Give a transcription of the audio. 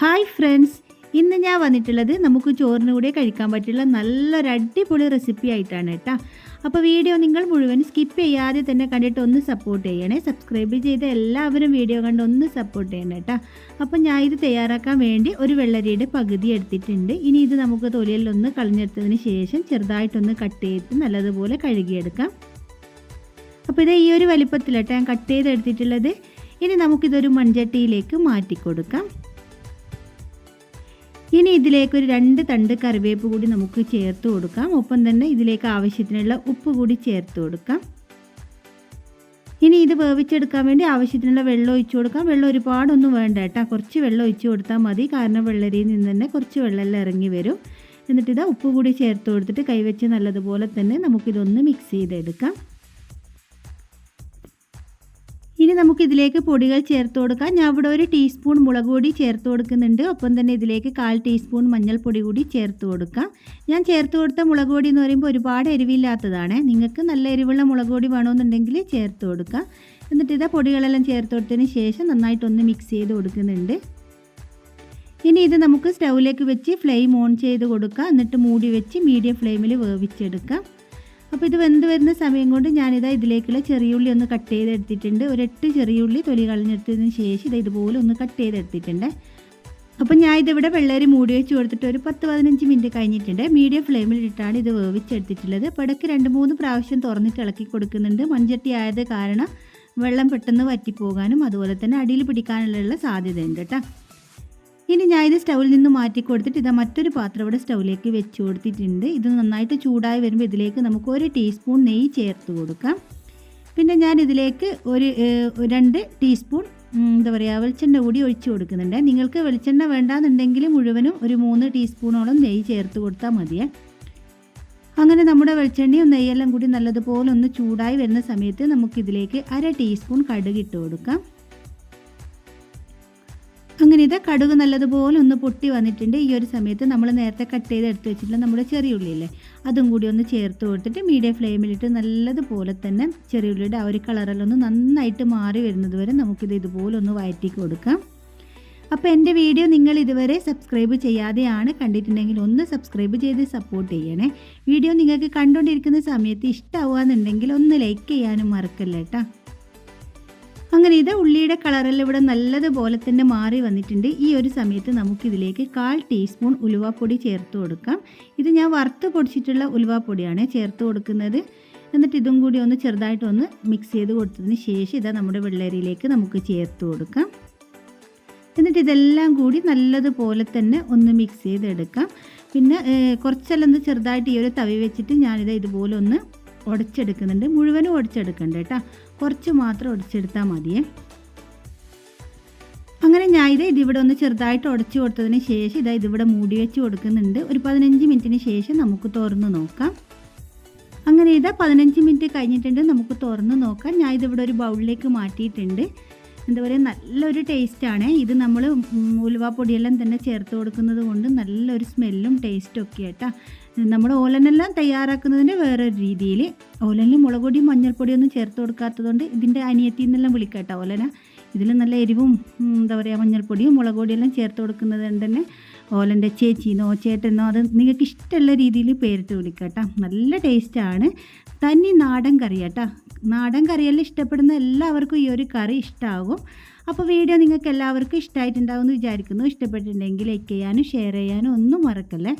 Hi friends. ഇന്ന് ഞാൻ വന്നിട്ടുള്ളത് നമുക്ക് ചോറിന് കൂടെ കഴിക്കാൻ പറ്റുള്ള നല്ലൊരു അടിപൊളി റെസിപ്പി ആയിട്ടാണ് കേട്ടോ. അപ്പോൾ വീഡിയോ നിങ്ങൾ മുഴുവൻ സ്കിപ്പ് ചെയ്യാതെ തന്നെ കണ്ടിട്ട് ഒന്ന് സപ്പോർട്ട് ചെയ്യണേ. സബ്സ്ക്രൈബ് ചെയ്ത എല്ലാവരും വീഡിയോ കണ്ട് ഒന്ന് സപ്പോർട്ട് ചെയ്യണം കേട്ടോ. അപ്പോൾ ഞാൻ ഇത് തയ്യാറാക്കാൻ വേണ്ടി ഒരു വെള്ളരിയുടെ പകുതി എടുത്തിട്ടുണ്ട്. ഇനി ഇത് നമുക്ക് തൊലിയിലൊന്ന് കളഞ്ഞെടുത്തതിന് ശേഷം ചെറുതായിട്ടൊന്ന് കട്ട് ചെയ്ത് നല്ലതുപോലെ കഴുകിയെടുക്കാം. അപ്പോൾ ഇത് ഈ ഒരു വലിപ്പത്തിലട്ടോ ഞാൻ കട്ട് ചെയ്തെടുത്തിട്ടുള്ളത്. ഇനി നമുക്കിതൊരു മൺചട്ടിയിലേക്ക് മാറ്റി കൊടുക്കാം ഇനി ഇതിലേക്ക് ഒരു രണ്ട് തണ്ട് കറിവേപ്പ് കൂടി നമുക്ക് ചേർത്ത് കൊടുക്കാം. ഒപ്പം തന്നെ ഇതിലേക്ക് ആവശ്യത്തിനുള്ള ഉപ്പ് കൂടി ചേർത്ത് കൊടുക്കാം. ഇനി ഇത് വേവിച്ചെടുക്കാൻ വേണ്ടി ആവശ്യത്തിനുള്ള വെള്ളം ഒഴിച്ചു കൊടുക്കാം. വെള്ളം ഒരുപാടൊന്നും വേണ്ട കേട്ടോ. കുറച്ച് വെള്ളം ഒഴിച്ചു കൊടുത്താൽ മതി. കാരണം വെള്ളരിയിൽ നിന്ന് തന്നെ കുറച്ച് വെള്ളമെല്ലാം ഇറങ്ങി വരും. എന്നിട്ട് ഇതാ ഉപ്പ് കൂടി ചേർത്ത് കൊടുത്തിട്ട് കൈവച്ച് നല്ലതുപോലെ തന്നെ നമുക്കിതൊന്ന് മിക്സ് ചെയ്തെടുക്കാം. ഇനി നമുക്ക് ഇതിലേക്ക് പൊടികൾ ചേർത്ത് കൊടുക്കാം. ഞാൻ ഇവിടെ ഒരു ടീസ്പൂൺ മുളക് പൊടി ചേർത്ത് കൊടുക്കുന്നുണ്ട്. ഒപ്പം തന്നെ ഇതിലേക്ക് കാൽ ടീസ്പൂൺ മഞ്ഞൾപ്പൊടി കൂടി ചേർത്ത് കൊടുക്കാം. ഞാൻ ചേർത്ത് കൊടുത്ത മുളക് പൊടി എന്ന് പറയുമ്പോൾ ഒരുപാട് എരിവില്ലാത്തതാണ്. നിങ്ങൾക്ക് നല്ല എരിവുള്ള മുളക് പൊടി വേണമെന്നുണ്ടെങ്കിൽ ചേർത്ത് കൊടുക്കാം. എന്നിട്ട് ഇതാ പൊടികളെല്ലാം ചേർത്ത് കൊടുത്തതിന് ശേഷം നന്നായിട്ടൊന്ന് മിക്സ് ചെയ്ത് കൊടുക്കുന്നുണ്ട്. ഇനി ഇത് നമുക്ക് സ്റ്റൗവിലേക്ക് വെച്ച് ഫ്ലെയിം ഓൺ ചെയ്ത് കൊടുക്കാം. എന്നിട്ട് മൂടി വെച്ച് മീഡിയം ഫ്ലെയിമിൽ വേവിച്ചെടുക്കാം. അപ്പോൾ ഇത് വെന്ത് വരുന്ന സമയം കൊണ്ട് ഞാനിതാ ഇതിലേക്കുള്ള ചെറിയുള്ളി ഒന്ന് കട്ട് ചെയ്തെടുത്തിട്ടുണ്ട്. ഒരു എട്ട് ചെറിയുള്ളി തൊലി കളഞ്ഞെടുത്തതിന് ശേഷം ഇത് ഇതുപോലെ ഒന്ന് കട്ട് ചെയ്തെടുത്തിട്ടുണ്ട്. അപ്പോൾ ഞാൻ ഇതിവിടെ വെള്ളരി മൂടി വെച്ച് കൊടുത്തിട്ട് ഒരു പത്ത് പതിനഞ്ച് മിനിറ്റ് കഴിഞ്ഞിട്ടുണ്ട്. മീഡിയം ഫ്ലെയിമിൽ ഇട്ടാണ് ഇത് വേവിച്ചെടുത്തിട്ടുള്ളത്. അപ്പോൾ ഇടയ്ക്ക് രണ്ട് മൂന്ന് പ്രാവശ്യം തുറന്നിട്ട് ഇളക്കി കൊടുക്കുന്നുണ്ട്. മൺചട്ടി ആയത് കാരണം വെള്ളം പെട്ടെന്ന് വറ്റിപ്പോകാനും അതുപോലെ തന്നെ അടിയിൽ പിടിക്കാനുള്ള സാധ്യതയുണ്ട് കേട്ടോ. ഇനി ഞാൻ ഇത് സ്റ്റൗവിൽ നിന്ന് മാറ്റി കൊടുത്തിട്ട് ഇതാ മറ്റൊരു പാത്രം ഇവിടെ സ്റ്റൗവിലേക്ക് വെച്ച് കൊടുത്തിട്ടുണ്ട്. ഇത് നന്നായിട്ട് ചൂടായി വരുമ്പോൾ ഇതിലേക്ക് നമുക്ക് ഒരു ടീസ്പൂൺ നെയ്യ് ചേർത്ത് കൊടുക്കാം. പിന്നെ ഞാൻ ഇതിലേക്ക് ഒരു രണ്ട് ടീസ്പൂൺ എന്താ പറയുക വെളിച്ചെണ്ണ കൂടി ഒഴിച്ച് കൊടുക്കുന്നുണ്ട്. നിങ്ങൾക്ക് വെളിച്ചെണ്ണ വേണ്ടാന്നുണ്ടെങ്കിൽ മുഴുവനും ഒരു മൂന്ന് ടീസ്പൂണോളം നെയ്യ് ചേർത്ത് കൊടുത്താൽ മതിയേ. അങ്ങനെ നമ്മുടെ വെളിച്ചെണ്ണയും നെയ്യെല്ലാം കൂടി നല്ലതുപോലെ ഒന്ന് ചൂടായി വരുന്ന സമയത്ത് നമുക്കിതിലേക്ക് അര ടീസ്പൂൺ കടുക് ഇട്ട് കൊടുക്കാം. അങ്ങനെ ഇത് കടുക് നല്ലതുപോലെ ഒന്ന് പൊട്ടി വന്നിട്ടുണ്ട്. ഈ ഒരു സമയത്ത് നമ്മൾ നേരത്തെ കട്ട് ചെയ്ത് എടുത്ത് വെച്ചിട്ടുള്ള നമ്മുടെ ചെറിയുള്ളിയില്ലേ അതും കൂടി ഒന്ന് ചേർത്ത് കൊടുത്തിട്ട് മീഡിയം ഫ്ലെയിമിലിട്ട് നല്ലതുപോലെ തന്നെ ചെറിയുള്ളിയുടെ ആ ഒരു കളറെല്ലാം ഒന്ന് നന്നായിട്ട് മാറി വരുന്നത് വരെ നമുക്കിത് ഇതുപോലെ ഒന്ന് വയറ്റി കൊടുക്കാം. അപ്പോൾ എന്റെ വീഡിയോ നിങ്ങൾ ഇതുവരെ സബ്സ്ക്രൈബ് ചെയ്യാതെയാണ് കണ്ടിട്ടുണ്ടെങ്കിൽ ഒന്ന് സബ്സ്ക്രൈബ് ചെയ്ത് സപ്പോർട്ട് ചെയ്യണേ. വീഡിയോ നിങ്ങൾക്ക് കണ്ടുകൊണ്ടിരിക്കുന്ന സമയത്ത് ഇഷ്ടമാവുകയെന്നുണ്ടെങ്കിൽ ഒന്ന് ലൈക്ക് ചെയ്യാനും മറക്കല്ല കേട്ടോ അങ്ങനെ ഇത് ഉള്ളിയുടെ കളറെല്ലാം ഇവിടെ നല്ലതുപോലെ തന്നെ മാറി വന്നിട്ടുണ്ട്. ഈ ഒരു സമയത്ത് നമുക്കിതിലേക്ക് കാൽ ടീസ്പൂൺ ഉലുവാപ്പൊടി ചേർത്ത് കൊടുക്കാം. ഇത് ഞാൻ വറുത്ത് പൊടിച്ചിട്ടുള്ള ഉലുവാപ്പൊടിയാണ് ചേർത്ത് കൊടുക്കുന്നത്. എന്നിട്ട് ഇതും കൂടി ഒന്ന് ചെറുതായിട്ടൊന്ന് മിക്സ് ചെയ്ത് കൊടുത്തതിന് ശേഷം ഇതാ നമ്മുടെ വെള്ളരിയിലേക്ക് നമുക്ക് ചേർത്ത് കൊടുക്കാം. എന്നിട്ട് ഇതെല്ലാം കൂടി നല്ലതുപോലെ തന്നെ ഒന്ന് മിക്സ് ചെയ്തെടുക്കാം. പിന്നെ കുറച്ചെല്ലാം ഒന്ന് ചെറുതായിട്ട് ഈ ഒരു തവി വെച്ചിട്ട് ഞാനിത് ഇതുപോലെ ഒന്ന് ഉടച്ചെടുക്കുന്നുണ്ട്. മുഴുവനും ഉടച്ചെടുക്കണ്ട കേട്ടോ. കുറച്ച് മാത്രം ഉടച്ചെടുത്താൽ മതിയേ. അങ്ങനെ ഞാൻ ഇത് ഇതിവിടെ ഒന്ന് ചെറുതായിട്ട് ഉടച്ചു കൊടുത്തതിന് ശേഷം ഇതാ ഇതിവിടെ മൂടി വെച്ച് കൊടുക്കുന്നുണ്ട്. ഒരു പതിനഞ്ച് മിനിറ്റിന് ശേഷം നമുക്ക് തുറന്ന് നോക്കാം. അങ്ങനെ ഇതാ പതിനഞ്ച് മിനിറ്റ് കഴിഞ്ഞിട്ടുണ്ട് നമുക്ക് തുറന്ന് നോക്കാം. ഞാൻ ഇതിവിടെ ഒരു ബൗളിലേക്ക് മാറ്റിയിട്ടുണ്ട്. എന്താ പറയുക നല്ലൊരു ടേസ്റ്റാണ് ഇത് നമ്മൾ ഉലുവാപ്പൊടിയെല്ലാം തന്നെ ചേർത്ത് കൊടുക്കുന്നത് കൊണ്ട് നല്ലൊരു സ്മെല്ലും ടേസ്റ്റും ഒക്കെ ആയിട്ടാ. നമ്മൾ ഓലനെല്ലാം തയ്യാറാക്കുന്നതിന്റെ വേറൊരു രീതിയിൽ ഓലനിൽ മുളക് പൊടിയും മഞ്ഞൾപ്പൊടിയൊന്നും ചേർത്ത് കൊടുക്കാത്തതുകൊണ്ട് ഇതിന്റെ അനിയത്തി എന്നെല്ലാം വിളിക്കാട്ടോ ഓലന. ഇതിൽ നല്ല എരിവും എന്താ പറയുക മഞ്ഞൾപ്പൊടിയും മുളക് പൊടിയെല്ലാം ചേർത്ത് കൊടുക്കുന്നത് കൊണ്ട് തന്നെ ഓലന്റെ ചേച്ചിന്നോ ചേട്ടനോ അത് നിങ്ങൾക്ക് ഇഷ്ടമുള്ള രീതിയിൽ പേരിട്ട് വിളിക്കാം കേട്ടോ നല്ല ടേസ്റ്റാണ് തനി നാടൻ കറി കേട്ടോ നാടൻ കറിയെല്ലാം ഇഷ്ടപ്പെടുന്ന എല്ലാവർക്കും ഈ ഒരു കറി ഇഷ്ടമാകും അപ്പോൾ വീഡിയോ നിങ്ങൾക്ക് എല്ലാവർക്കും ഇഷ്ടമായിട്ടുണ്ടാകുമെന്ന് വിചാരിക്കുന്നു. ഇഷ്ടപ്പെട്ടിട്ടുണ്ടെങ്കിൽ ലൈക്ക് ചെയ്യാനും ഷെയർ ചെയ്യാനും ഒന്നും മറക്കല്ലേ?